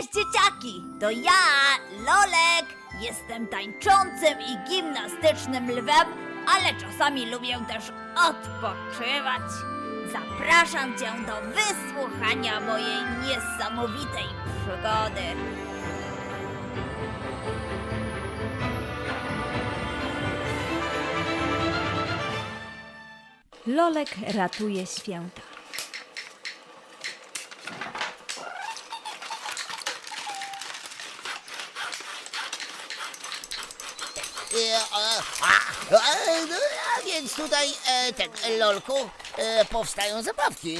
Cześć dzieciaki! To ja, Lolek! Jestem tańczącym i gimnastycznym lwem, ale czasami lubię też odpoczywać. Zapraszam cię do wysłuchania mojej niesamowitej przygody. Lolek ratuje święta. E, a, a, e, no, a więc tutaj e, e, lolku e, powstają zabawki,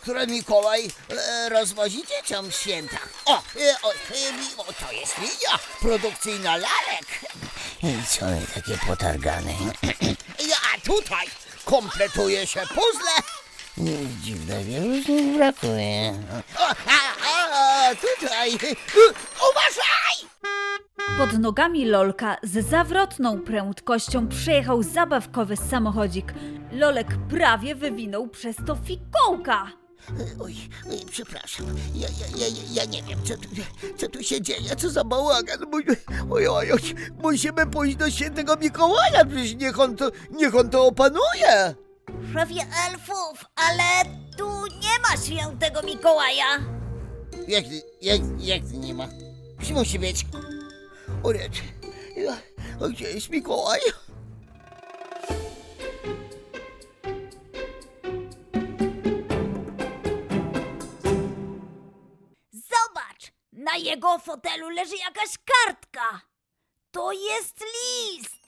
które Mikołaj e, rozwozi dzieciom w święta. O, e, o, e, mi- o to jest linia produkcyjna lalek. I co one takie potargane? A tutaj kompletuje się puzzle. Nic dziwnego, już nie brakuje. O, a, a, tutaj, uważaj! Pod nogami Lolka z zawrotną prędkością przejechał zabawkowy samochodzik. Lolek prawie wywinął przez to fikołka. Oj, oj, przepraszam. Ja, ja, ja, ja nie wiem, co tu, co tu się dzieje, co za bałagan. Oj, oj, oj, oj, musimy pójść do świętego Mikołaja, przecież niech on to, niech on to opanuje. Szefie elfów, ale tu nie ma świętego Mikołaja. Jak, jak, jak nie ma? Musi być? O rety, gdzie jest Mikołaj? Zobacz, na jego fotelu leży jakaś kartka. To jest list.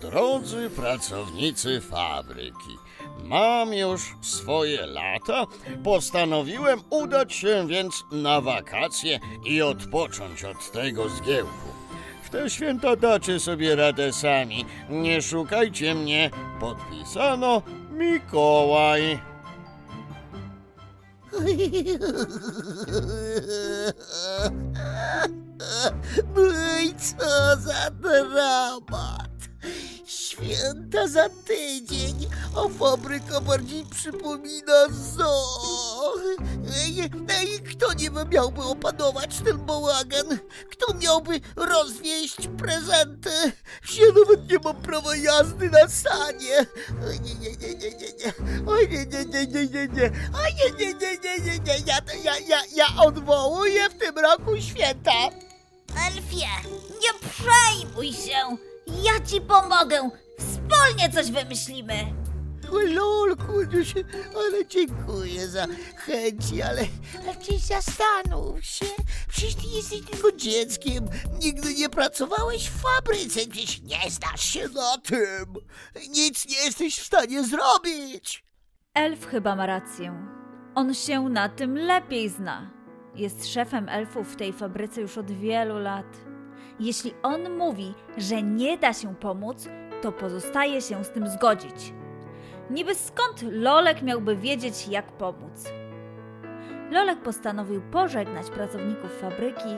Drodzy pracownicy fabryki, mam już swoje lata, postanowiłem udać się więc na wakacje i odpocząć od tego zgiełku. Te święta dacie sobie radę sami, nie szukajcie mnie, podpisano Mikołaj. No co za dramat! Święta za tydzień, a fabryka bardziej przypomina zoo. Ej, kto nie miałby opanować ten bałagan? Kto miałby rozwieść prezenty? Ja nawet nie mam prawa jazdy na sanie. Oj, nie, nie, nie, nie, nie, nie. Oj, nie, nie, nie, nie, nie, nie. Oj, nie, nie, nie, nie, nie, nie. Ja, ja, ja, ja odwołuję w tym roku święta. Elfie, nie przejmuj się. Ja ci pomogę. Wspólnie coś wymyślimy. Lolku, się- ale dziękuję za chęci, ale, ale przecież zastanów się. Przecież ty jesteś tylko dzieckiem. Nigdy nie pracowałeś w fabryce, przecież nie znasz się na tym. Nic nie jesteś w stanie zrobić. Elf chyba ma rację. On się na tym lepiej zna. Jest szefem elfów w tej fabryce już od wielu lat. Jeśli on mówi, że nie da się pomóc, to pozostaje się z tym zgodzić. Niby skąd Lolek miałby wiedzieć, jak pomóc? Lolek postanowił pożegnać pracowników fabryki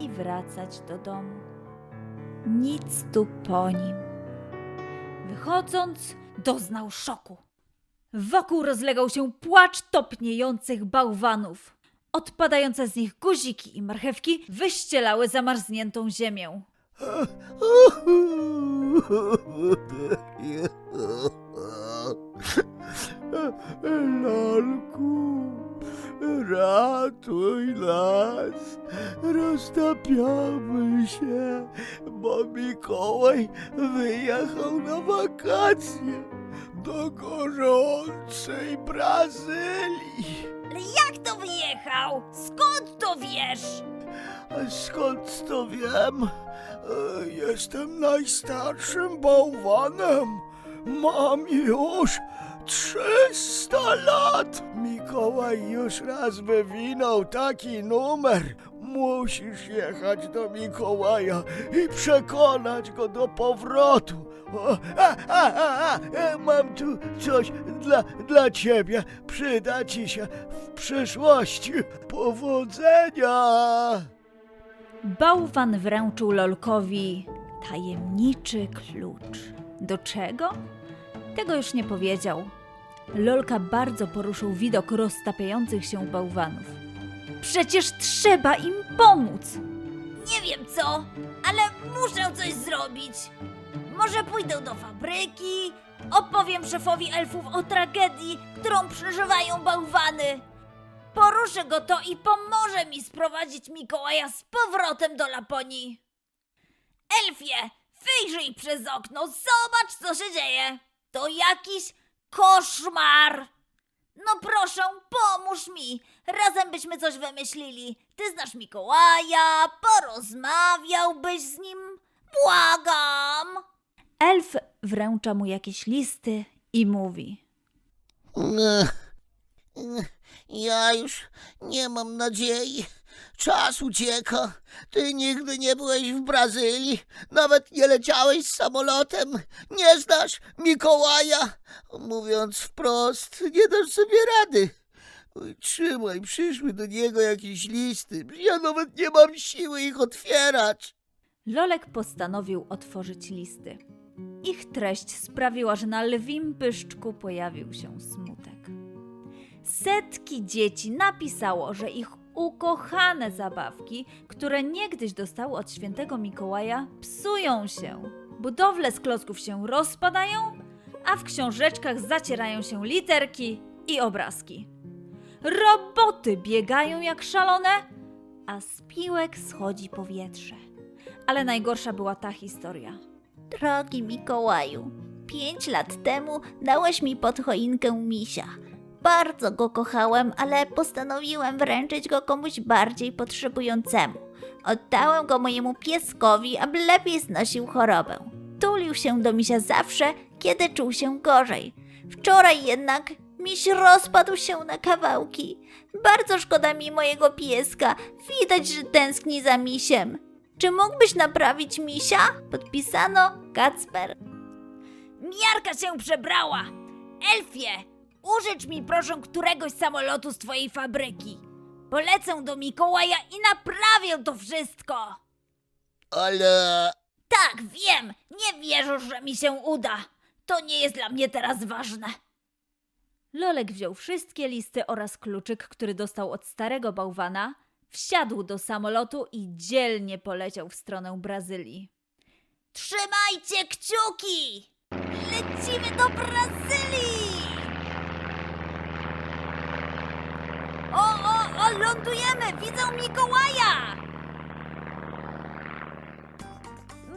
i wracać do domu. Nic tu po nim. Wychodząc, doznał szoku. Wokół rozlegał się płacz topniejących bałwanów. Odpadające z nich guziki i marchewki wyścielały zamarzniętą ziemię. Lolku, ratuj nas, roztapiamy się, bo Mikołaj wyjechał na wakacje do gorącej Brazylii. Ale jak to wyjechał? Skąd to wiesz? A skąd to wiem? Jestem najstarszym bałwanem. Mam już 300 lat. Mikołaj już raz wywinął taki numer. Musisz jechać do Mikołaja i przekonać go do powrotu. O, a, a, a, a, e, mam tu coś dla, dla ciebie. Przyda ci się w przyszłości. Powodzenia! Bałwan wręczył Lolkowi tajemniczy klucz. Do czego? Tego już nie powiedział. Lolka bardzo poruszył widok roztapiających się bałwanów. Przecież trzeba im pomóc. Nie wiem co, ale muszę coś zrobić. Może pójdę do fabryki, opowiem szefowi elfów o tragedii, którą przeżywają bałwany. Poruszę go to i pomoże mi sprowadzić Mikołaja z powrotem do Laponii. Elfie, wyjrzyj przez okno, zobacz co się dzieje. To jakiś koszmar. No proszę, pomóż mi. Razem byśmy coś wymyślili. Ty znasz Mikołaja, porozmawiałbyś z nim. Błagam. Elf wręcza mu jakieś listy i mówi: Ech, Ja już nie mam nadziei. Czas ucieka. Ty nigdy nie byłeś w Brazylii, nawet nie leciałeś samolotem, nie znasz Mikołaja. Mówiąc wprost, nie dasz sobie rady. Trzymaj, przyszły do niego jakieś listy. Ja nawet nie mam siły ich otwierać. Lolek postanowił otworzyć listy. Ich treść sprawiła, że na lwim pyszczku pojawił się smutek. Setki dzieci napisało, że ich ukochane zabawki, które niegdyś dostały od świętego Mikołaja, psują się. Budowle z klocków się rozpadają, a w książeczkach zacierają się literki i obrazki. Roboty biegają jak szalone, a z piłek schodzi powietrze. Ale najgorsza była ta historia. Drogi Mikołaju, pięć lat temu dałeś mi pod choinkę misia. Bardzo go kochałem, ale postanowiłem wręczyć go komuś bardziej potrzebującemu. Oddałem go mojemu pieskowi, aby lepiej znosił chorobę. Tulił się do misia zawsze, kiedy czuł się gorzej. Wczoraj jednak miś rozpadł się na kawałki. Bardzo szkoda mi mojego pieska. Widać, że tęskni za misiem. Czy mógłbyś naprawić misia? Podpisano Kacper. Miarka się przebrała. Elfie, użycz mi proszę któregoś samolotu z twojej fabryki. Polecę do Mikołaja i naprawię to wszystko. Ale Tak, wiem, nie wierzysz, że mi się uda. To nie jest dla mnie teraz ważne. Lolek wziął wszystkie listy oraz kluczyk, który dostał od starego bałwana, wsiadł do samolotu i dzielnie poleciał w stronę Brazylii. Trzymajcie kciuki! Lecimy do Brazylii! O, lądujemy! Widzę Mikołaja!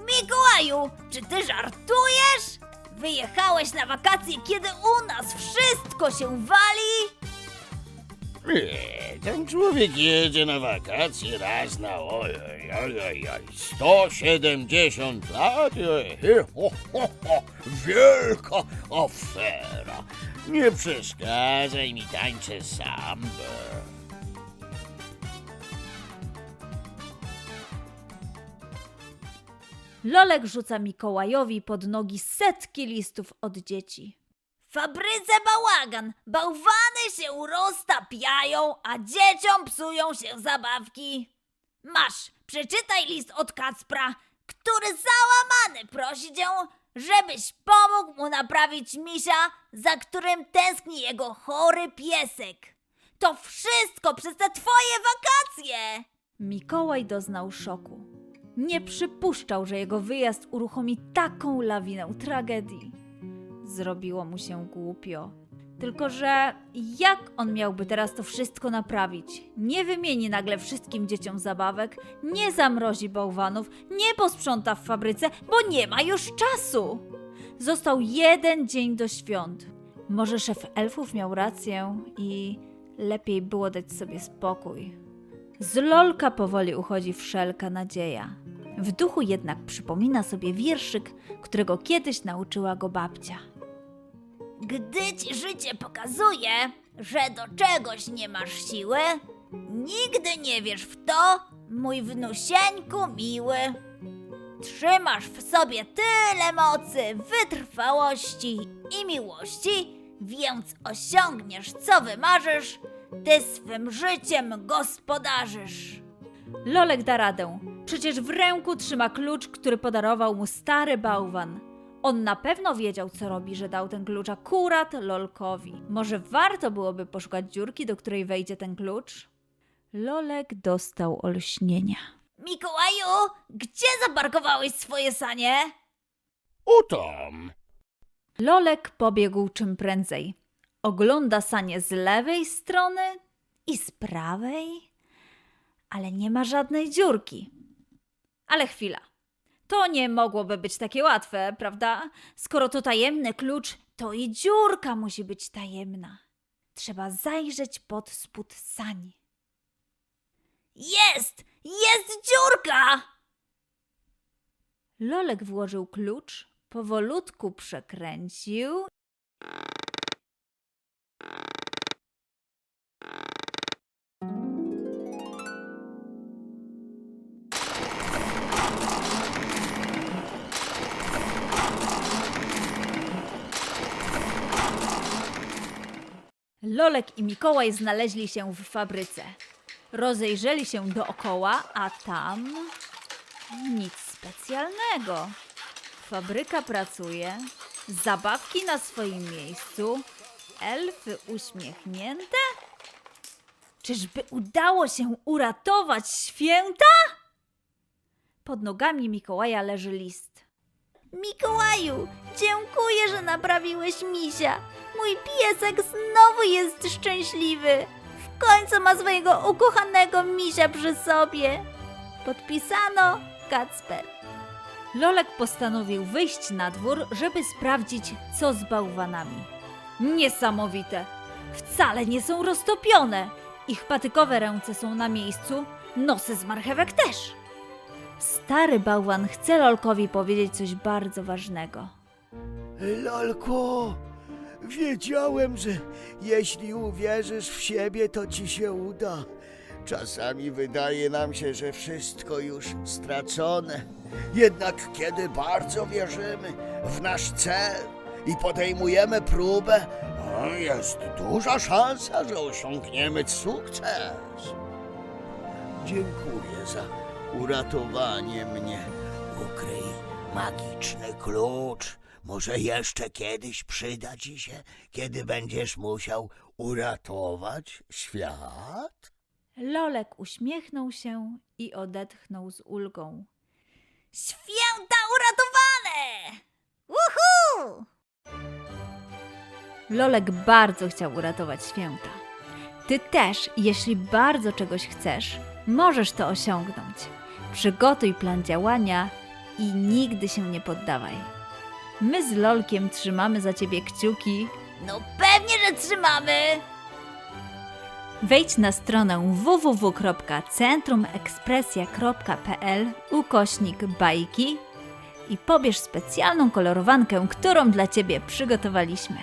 Mikołaju, czy ty żartujesz? Wyjechałeś na wakacje, kiedy u nas wszystko się wali? Nie, ten człowiek jedzie na wakacje raz na oj, oj, oj, oj, oj, 170 lat. Ho, ho, ho, wielka afera. Nie przeszkadzaj mi, tańczę sambę. Lolek rzuca Mikołajowi pod nogi setki listów od dzieci. W fabryce bałagan, bałwany się roztapiają, a dzieciom psują się zabawki. Masz, przeczytaj list od Kacpra, który załamany prosi cię, żebyś pomógł mu naprawić misia, za którym tęskni jego chory piesek. To wszystko przez te twoje wakacje! Mikołaj doznał szoku. Nie przypuszczał, że jego wyjazd uruchomi taką lawinę tragedii. Zrobiło mu się głupio. Tylko, że jak on miałby teraz to wszystko naprawić? Nie wymieni nagle wszystkim dzieciom zabawek, nie zamrozi bałwanów, nie posprząta w fabryce, bo nie ma już czasu. Został jeden dzień do świąt. Może szef elfów miał rację i lepiej było dać sobie spokój. Z Lolka powoli uchodzi wszelka nadzieja. W duchu jednak przypomina sobie wierszyk, którego kiedyś nauczyła go babcia. Gdy ci życie pokazuje, że do czegoś nie masz siły, nigdy nie wierz w to, mój wnusieńku miły. Trzymasz w sobie tyle mocy, wytrwałości i miłości, więc osiągniesz co wymarzysz, ty swym życiem gospodarzysz. Lolek da radę. Przecież w ręku trzyma klucz, który podarował mu stary bałwan. On na pewno wiedział, co robi, że dał ten klucz akurat Lolkowi. Może warto byłoby poszukać dziurki, do której wejdzie ten klucz? Lolek dostał olśnienia. Mikołaju, gdzie zaparkowałeś swoje sanie? O tam. Lolek pobiegł czym prędzej. Ogląda sanie z lewej strony i z prawej, ale nie ma żadnej dziurki. Ale chwila. To nie mogłoby być takie łatwe, prawda? Skoro to tajemny klucz, to i dziurka musi być tajemna. Trzeba zajrzeć pod spód sań. Jest! Jest dziurka! Lolek włożył klucz, powolutku przekręcił Lolek i Mikołaj znaleźli się w fabryce. Rozejrzeli się dookoła, a tam nic specjalnego. Fabryka pracuje, zabawki na swoim miejscu, elfy uśmiechnięte. Czyżby udało się uratować święta? Pod nogami Mikołaja leży list. Mikołaju, dziękuję, że naprawiłeś misia. Mój piesek znowu jest szczęśliwy. W końcu ma swojego ukochanego misia przy sobie. Podpisano Kacper. Lolek postanowił wyjść na dwór, żeby sprawdzić, co z bałwanami. Niesamowite! Wcale nie są roztopione! Ich patykowe ręce są na miejscu, nosy z marchewek też! Stary bałwan chce Lolkowi powiedzieć coś bardzo ważnego. Lolku, wiedziałem, że jeśli uwierzysz w siebie, to ci się uda. Czasami wydaje nam się, że wszystko już stracone. Jednak kiedy bardzo wierzymy w nasz cel i podejmujemy próbę, jest duża szansa, że osiągniemy sukces. dziękuję za uratowanie mnie. Ukryj magiczny klucz. Może jeszcze kiedyś przyda ci się, kiedy będziesz musiał uratować świat? Lolek uśmiechnął się i odetchnął z ulgą. Święta uratowane! Uhu! Lolek bardzo chciał uratować święta. Ty też, jeśli bardzo czegoś chcesz, możesz to osiągnąć. Przygotuj plan działania i nigdy się nie poddawaj. My z Lolkiem trzymamy za ciebie kciuki. No pewnie, że trzymamy! Wejdź na stronę www.centrumekspresja.pl ukośnik bajki i pobierz specjalną kolorowankę, którą dla Ciebie przygotowaliśmy.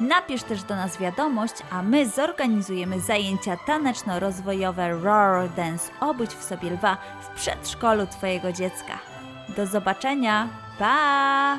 Napisz też do nas wiadomość, a my zorganizujemy zajęcia taneczno-rozwojowe Roar Dance Obudź w sobie lwa w przedszkolu Twojego dziecka. Do zobaczenia! Pa!